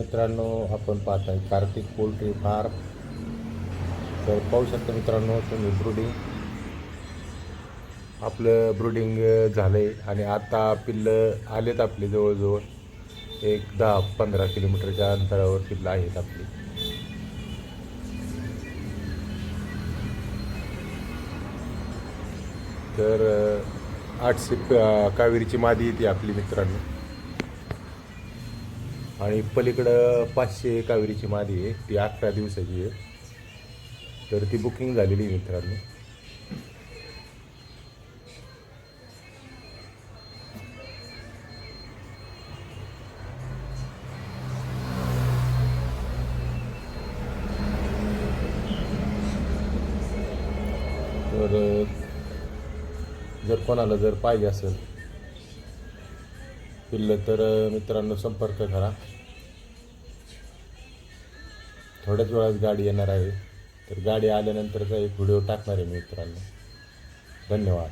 मित्रांनो आपण पाहताय कार्तिक पोल्ट्री फार्म. तर पाहू शकता मित्रांनो तुम्ही ब्रुडिंग. आपलं ब्रुडिंग झालं आहे आणि आता पिल्लं आलेत आपले जवळजवळ. एक दहा पंधरा किलोमीटरच्या अंतरावर पिल्लं आहेत आपली. तर आठशे कावेरीची मादी येते आपली मित्रांनो. आणि पलीकडं पाचशे कावेरीची मादी आहे ती अकरा दिवसाची आहे. तर ती बुकिंग झालेली आहे मित्रांनो. तर जर कोणाला जर पाहिजे असेल पिल्लं तर मित्रांनो संपर्क करा. थोड्याच वेळात गाडी येणार आहे. तर गाडी आल्यानंतरचा एक व्हिडिओ टाकणार आहे मी मित्रांनो. धन्यवाद.